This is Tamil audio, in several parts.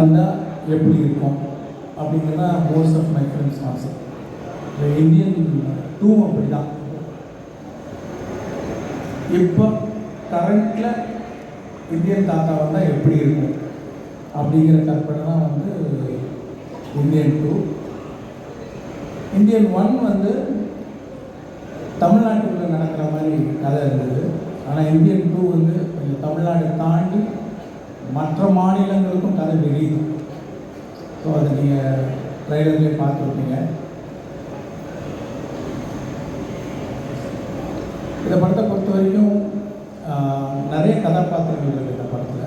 வந்தால் எப்படி இருக்கும்? அப்படிங்கிறதா most of my friends concept இந்த இந்தியன் டூ அப்படி தான் இப்போ கரண்ட்டில் இந்தியன் தாத்தா வந்தால் எப்படி இருக்கும்? அப்படிங்கிற கற்பனை தான் வந்து இந்தியன் டூ இந்தியன் ஒன் வந்து தமிழ்நாட்டுக்குள்ளே நடக்கிற மாதிரி கதை இருந்தது. ஆனால் இந்தியன் டூ வந்து கொஞ்சம் தமிழ்நாடு தாண்டி மற்ற மாநிலங்களுக்கும் கதை விரியுது ஸோ அதை நீங்கள் ட்ரைலர்லேயே பார்த்துருப்பீங்க இந்த படத்தை பொறுத்த வரைக்கும் நிறைய கதாபாத்திரங்கள் இருக்குது இந்த படத்தில்.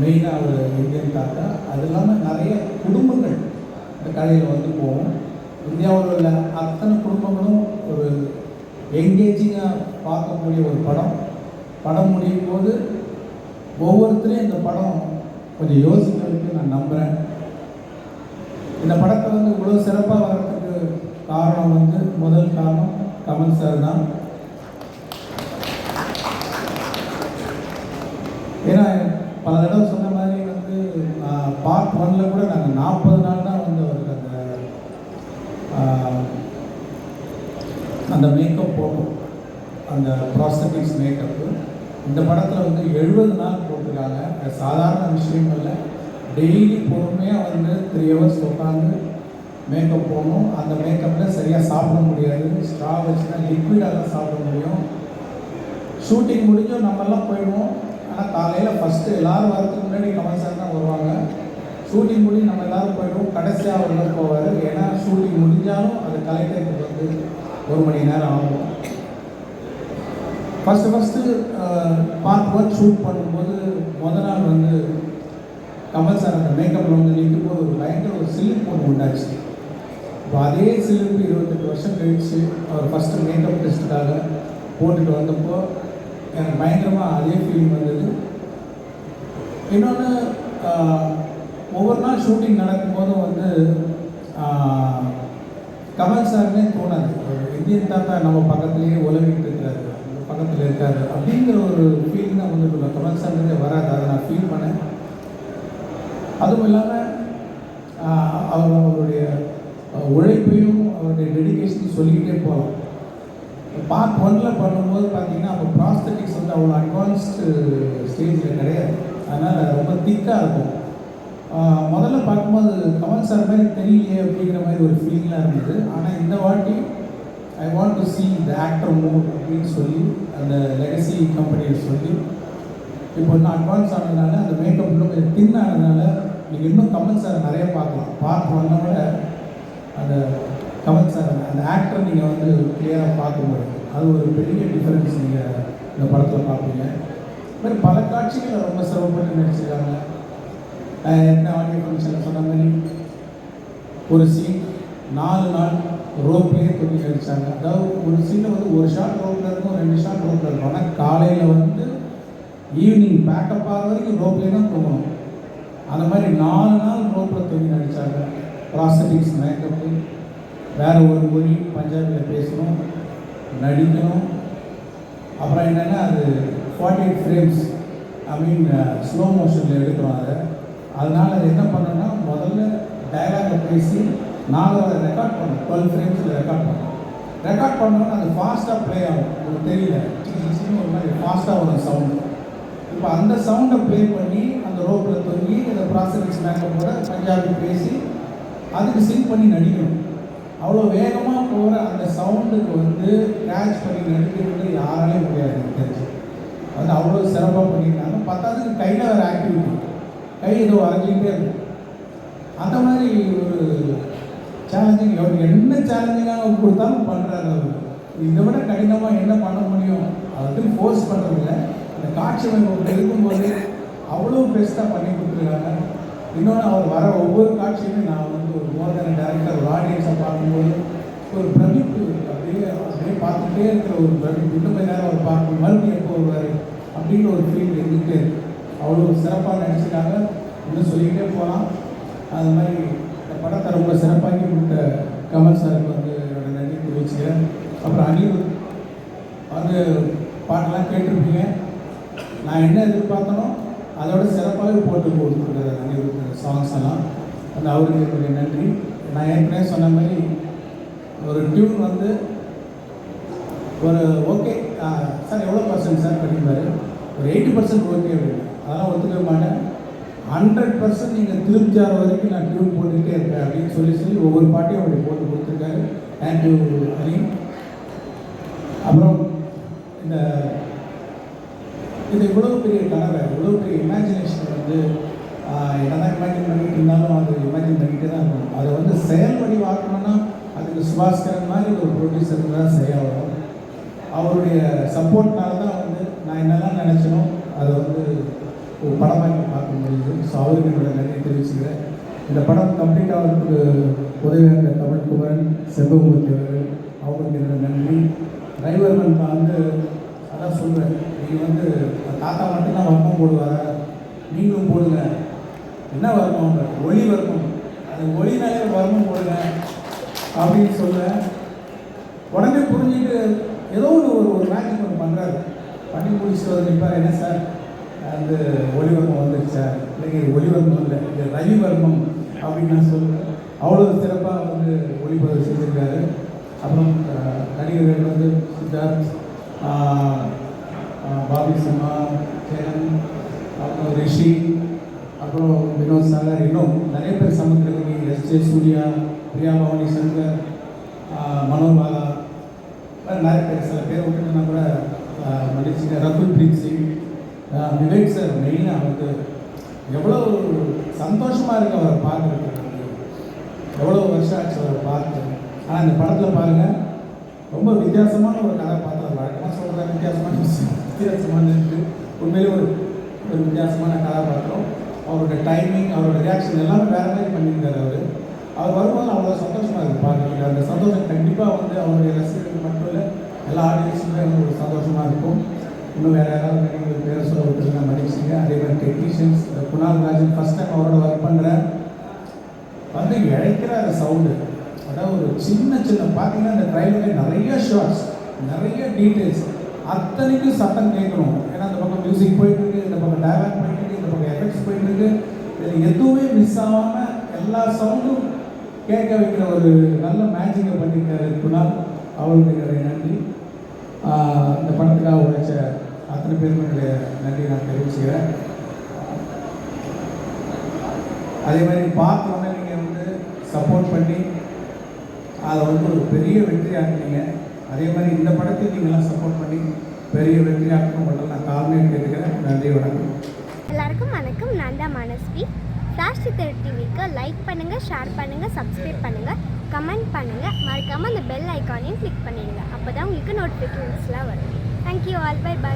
மெயினாக ஒரு இந்தியன் தாத்தா அது இல்லாமல் நிறைய குடும்பங்கள் இந்த கதையில் வந்து போகும். இந்தியாவில் உள்ள அத்தனை குடும்பங்களும் ஒரு என்கேஜிங்காக பார்க்கக்கூடிய ஒரு படம். படம் முடியும் போது ஒவ்வொருத்தரையும் இந்த படம் கொஞ்சம் யோசிக்க வைக்க நான் நம்புகிறேன் இந்த படத்தை வந்து இவ்வளோ சிறப்பாக வர்றதுக்கு காரணம் வந்து முதல் காரணம் கமல் சார் தான். ஏன்னா பல தடவை சொன்ன மாதிரி வந்து பார்ட் ஒன்ல கூட நாங்கள் நாற்பது நாள் தான் வந்து அவருக்கு அந்த அந்த மேக்கப் போட்டோம். அந்த ப்ராஸ்தட்டிக்ஸ் மேக்கப்பு இந்த படத்தில் வந்து எழுபது நாள் போட்டிருக்காங்க. அது சாதாரண விஷயம் இல்லை. டெய்லி பொறுமையாக வந்து த்ரீ ஹவர்ஸ் உட்காந்து மேக்கப் போகணும் அந்த மேக்கப்பில் சரியாக சாப்பிட முடியாது. ஸ்ட்ரா வச்சுனா லிக்விடாக தான் சாப்பிட முடியும். ஷூட்டிங் முடிஞ்சும் நம்மெல்லாம் போயிடுவோம். ஆனால் காலையில் ஃபஸ்ட்டு எல்லாரும் வரதுக்கு முன்னாடி கமல் சார் தான் வருவாங்க. ஷூட்டிங் முடிஞ்சு நம்ம எல்லோரும் போயிடுவோம். கடைசியாக அவர் போவார். ஏன்னா ஷூட்டிங் முடிஞ்சாலும் அது கலெக்டருக்கு வந்து ஒரு மணி நேரம் ஆகும். First first part one shoot பண்ணும்போது முத நாள் வந்து கமல் சார் அந்த மேக்கப்பில் வந்து நிற்கும் போது ஒரு பயங்கர ஒரு சிலிப் ஒன்று உண்டாச்சு இப்போ அதே சிலிப்பு இருபத்தெட்டு வருஷம் கழிச்சு அவர் ஃபஸ்ட்டு மேக்கப் டெஸ்ட்டுக்காக போட்டுட்டு வந்தப்போ எனக்கு பயங்கரமாக அதே ஃபீலிங் வந்தது. இன்னொன்று ஒவ்வொரு நாள் ஷூட்டிங் நடக்கும்போதும் வந்து கமல் சார்னே தோணாது. இந்தியன் தாத்தா நம்ம பக்கத்துலேயே உலகிட்டு இருக்கிறார். பக்கத்தில் இருக்காரு. அப்படிங்கிற ஒரு ஃபீல் தான் இப்போ கமல் சார்லேருந்தே வராது. அதை நான் ஃபீல் பண்ணேன். அதுவும் இல்லாமல் அவர் அவருடைய உழைப்பையும் அவருடைய டெடிகேஷனையும் சொல்லிக்கிட்டே போகலாம். பார்ட் ஒன்ல பண்ணும்போது பார்த்தீங்கன்னா அப்போ ப்ராஸ்தட்டிக்ஸ் வந்து அவ்வளோ அட்வான்ஸ்டு ஸ்டேஜில் கிடையாது. அதனால் ரொம்ப திக்காக இருக்கும். முதல்ல பார்க்கும்போது கமல் சார் மாதிரி தெரியலையே அப்படிங்கிற மாதிரி ஒரு ஃபீலிங்லாம் இருந்தது ஆனால் இந்த வாட்டி ஐ வாண்ட் டு சி இந்த ஆக்டர் மூவ் அப்படின்னு சொல்லி அந்த லெகசி கம்பெனியில் சொல்லி இப்போ இன்னும் அட்வான்ஸ் ஆனதுனால அந்த மேக்கப் இன்னும் கொஞ்சம் தின் ஆனதுனால நீங்கள் இன்னும் கமல் சார் நிறைய பார்க்கலாம். பார்த்து வந்தவங்க அந்த கமல் சார் அந்த ஆக்டர் நீங்கள் வந்து கிளியராக பார்க்க முடியும். அது ஒரு பெரிய டிஃப்ரென்ஸ் நீங்கள் இந்த படத்தில் பார்ப்பீங்க. இது மாதிரி பல காட்சிகளை ரொம்ப சிரமப்பட்டு நடிச்சிருக்காங்க. என்ன ஆடியோ ஃபங்க்ஷனில் சொன்ன மாதிரி ஒரு சீன் நாலு நாள் ரோப்லேயே தொங்கி அடித்தாங்க அதாவது ஒரு சீனில் வந்து ஒரு ஷார்ட் ரோப்பில் இருக்கும் ரெண்டு ஷார்ட் ரோப்பில் இருக்கும் ஆனால் காலையில் வந்து ஈவினிங் பேக்கப் ஆகிற வரைக்கும் ரோப்லேயே தான் தூங்கணும். அந்த மாதிரி நாலு நாள் ரோப்பில் தூங்கி நடித்தாங்க ப்ராஸ்தட்டிக்ஸ் மேக்கப்பு வேறு ஒரு மொழி பஞ்சாபியில் பேசணும் நடிக்கணும். அப்புறம் என்னென்னா அது forty eight frames I mean slow மோஷனில் எடுக்கிறோம் அதை. அதனால் அது என்ன பண்ணோன்னா முதல்ல டயலாகை பேசி நாங்கள் அதை ரெக்கார்ட் பண்ணோம் டுவெல் ஃப்ரேம்ஸில் ரெக்கார்ட் பண்ணோம் ரெக்கார்ட் பண்ணோன்னா அது ஃபாஸ்ட்டாக ப்ளே ஆகும். உங்களுக்கு தெரியல. ஒரு மாதிரி ஃபாஸ்ட்டாக வரும் சவுண்டு இப்போ அந்த சவுண்டை ப்ளே பண்ணி அந்த ரோப்பில் தொங்கி இந்த ப்ராசரிக்ஸ் மேக்கப்போட பஞ்சாபி பேசி அதுக்கு சிங் பண்ணி நடிக்கணும். அவ்வளோ வேகமாக போகிற அந்த சவுண்டுக்கு வந்து கேட்ச் பண்ணி நடிக்கிறது யாராலையும் முடியாது எனக்கு தெரிஞ்சு. அது அவ்வளோ சிறப்பாக பண்ணியிருக்காங்க. பத்தாவதுக்கு கையில் வேறு ஆக்டிவிட்டி கை ஏதோ வரைஞ்சிக்கிட்டே இருக்கும். அந்த மாதிரி ஒரு சேலஞ்சிங் அவர் என்ன சேலஞ்சிங்காக கொடுத்தாலும் பண்ணுறாரு அவர். இதை விட கடினமாக என்ன பண்ண முடியும்? அது ஃபோர்ஸ் பண்ணுறதில்ல அந்த காட்சி அமைப்பு இருக்கும்போது அவ்வளோ பெஸ்ட்டாக பண்ணி கொடுத்துருக்காங்க. இன்னொன்று அவர் வர ஒவ்வொரு காட்சியுமே நான் வந்து ஒரு மோதன டேரக்டர் ஒரு ஆடியன்ஸை பார்க்கும்போது ஒரு பிரமிப்பு அப்படியே அப்படியே பார்த்துட்டே இருக்கிற ஒரு பிரமிப்பு. இன்னும் கொஞ்ச நேரம் அவர் பார்க்கணும் மறுபடியும் எப்போ வருவார் அப்படின்ற ஒரு ஃபீல் இருந்துட்டு அவ்வளோ சிறப்பாக நடிச்சிருக்காங்க. இன்னும் சொல்லிக்கிட்டே போகலாம். அது மாதிரி படத்தை ரொம்ப சிறப்பாக்கி கொடுத்த கமல் சாருக்கு வந்து என்னோட நன்றி தெரிவிச்சுக்கிறேன். அப்புறம் அனிருத் வந்து பாட்டெல்லாம் கேட்டிருப்பீங்க. நான் என்ன எதிர்பார்த்தனோ அதோட சிறப்பாகவே போட்டு கொடுத்துருக்காரு அனிருத் சாங்ஸ் எல்லாம். அந்த அவருக்கு என்னுடைய நன்றி. நான் ஏற்கனவே சொன்ன மாதிரி ஒரு டியூன் வந்து ஒரு ஓகே சார் எவ்வளோ பர்சன்ட் சார் பண்ணியிருந்தாரு ஒரு எயிட்டி பர்சன்ட் ஓகே அப்படின்னு அதெல்லாம் ஒத்துக்க மாட்டேன். ஹண்ட்ரட் பர்சன்ட் நீங்கள் திருப்தி ஆகிற வரைக்கும் நான் டியூன் போட்டுட்டு சொல்லி சொல்லி ஒவ்வொரு பாட்டையும் அவருடைய போட்டு கொடுத்துருக்காரு. தேங்க்யூ அலி அப்புறம் இந்த இது இவ்வளோ பெரிய கனவை இவ்வளோ பெரிய இமேஜினேஷன் வந்து என்னதான் இமேஜின் பண்ணிட்டு இருந்தாலும் அது இமேஜின் பண்ணிகிட்டே தான் இருக்கும். அதை வந்து செயல் வடிவாக்கணும்னா அதுக்கு சுபாஸ்கரன் மாதிரி ஒரு ப்ரொடியூசருக்கு தான் செய்ய அவருடைய சப்போர்ட்னால தான் வந்து நான் என்னெல்லாம் நினச்சனோ அதை வந்து ஒரு படமாக்கி பார்க்க முடியுது. ஸோ அவருக்கு என்னோட நன்றி தெரிவிச்சுக்கிறேன். இந்த படம் கம்ப்ளீட் ஆகிறதுக்கு உதவியாக தமிழ் குமரன் செல்வமூர்த்தி அவர்கள் அவங்களுக்கு என்னோட நன்றி. டிரைவர் நான் வந்து அதான் சொல்கிறேன் நீங்கள் வந்து தாத்தா மட்டும்தான் வர்க்கம் போடுவார? நீங்களும் போடுங்க. என்ன வர்மம்ன்ற ஒளி வர்க்கம் அது ஒளினாலே வர்க்கம் போடுங்க அப்படின்னு சொல்ல உடனே புரிஞ்சுட்டு ஏதோ ஒரு ஒரு ஒரு மேஜிக் ஒன்று பண்ணுறாரு பண்ணி முடிச்சுட்டு வந்து நிற்பார் என்ன சார்? அந்த ஒளிவர்மம் வந்துருச்சு சார். இல்லைங்க ஒளிவர்மம் இல்லை இது ரவிவர்மம். அப்படின்னு நான் சொல்லுவேன். அவ்வளோ சிறப்பாக வந்து ஒளிப்பதிவு செஞ்சுருக்காரு. அப்புறம் நடிகர்கள் வந்து சித்தார்த் பாபி சம்மா சேரன் அப்புறம் ரிஷி அப்புறம் வினோத் சாகர் இன்னும் நிறைய பேர் சமுத்திரகனி எஸ் ஜே சூர்யா பிரியா பவானி சங்கர் மனோபாலா நிறைய பேர் சில பேர் விட்டுட்டுனா கூட ஆஹ், மன்னிச்சுங்க ரகுல் பிரீத் சிங் விவேக் சார் மெயினாக வந்து எவ்வளோ சந்தோஷமாக இருக்கு அவரை பார்க்குறது எவ்வளோ வருஷம் ஆச்சு அவரை பார்த்து. ஆனால் இந்த படத்தில் பாருங்கள் ரொம்ப வித்தியாசமான ஒரு கதாபாத்திரம் வழக்கமாக சொல்கிற வித்தியாசமான வித்தியாசமான இருக்குது உண்மையிலே ஒரு ஒரு வித்தியாசமான கதாபாத்திரம். அவரோட டைமிங் அவரோட ரியாக்ஷன் எல்லாமே வேறு மாதிரி பண்ணியிருந்தார் அவர். அவர் வரும்போது அவ்வளோ சந்தோஷமாக இருக்குது பார்க்குறதுக்கு. அந்த சந்தோஷம் கண்டிப்பாக வந்து அவருடைய ரசிகர்கள் மட்டும் இல்லை எல்லா ஆடியன்ஸுமே ஒரு சந்தோஷமாக இருக்கும். இன்னும் வேறு யாராவது நடிகர்கள் பேரை சொல்ல விட்டுருந்தா மன்னிச்சிங்க அதே மாதிரி technicians Kunal Rajan first time அவரோட ஒர்க் பண்ணுறேன் வந்து இழைக்கிற அந்த சவுண்டு அதாவது ஒரு சின்ன சின்ன பார்த்தீங்கன்னா இந்த ட்ரைலரில் நிறைய ஷார்ட்ஸ் நிறைய டீட்டெயில்ஸ் அத்தனைக்கும் சத்தம் கேட்கணும். ஏன்னா இந்த பக்கம் மியூசிக் போயிட்டு இருக்கு இந்த பக்கம் டைலாக் போயிட்டு இருக்கு இந்த பக்கம் எஃபெக்ட்ஸ் போயிட்டு இருக்கு இதில் எதுவுமே மிஸ் ஆகாமல் எல்லா சவுண்டும் கேட்க வைக்கிற ஒரு நல்ல மேஜிக்கை பண்ணியிருக்காரு குணால். அவருக்கு என்னுடைய நன்றி. இந்த படத்துக்காக உழைச்ச அத்தனை பேருக்கும் என்னுடைய நன்றி நான் தெரிவிச்சுக்கிறேன். அதே மாதிரி பார்த்தோன்னே நீங்கள் வந்து சப்போர்ட் பண்ணி அதை வந்து ஒரு பெரிய வெற்றியாக்குனீங்க அதே மாதிரி இந்த படத்தை நீங்களாம் சப்போர்ட் பண்ணி பெரிய வெற்றியாக்கணும் மட்டும் நான் தாழ்மையை கேட்டுக்கிறேன். நன்றி வணக்கம். எல்லாருக்கும் வணக்கம். நான் தான் மனஸ்வி. ஃப்ளாஷ் சித்தர் டிவிக்கு லைக் பண்ணுங்கள் ஷேர் பண்ணுங்கள் சப்ஸ்கிரைப் பண்ணுங்கள் கமெண்ட் பண்ணுங்கள் மறக்காமல் அந்த பெல் ஐக்கானையும் கிளிக் பண்ணிடுங்க. அப்போ தான் உங்களுக்கு நோட்டிஃபிகேஷன்ஸ்லாம் வரும். Thank you all by by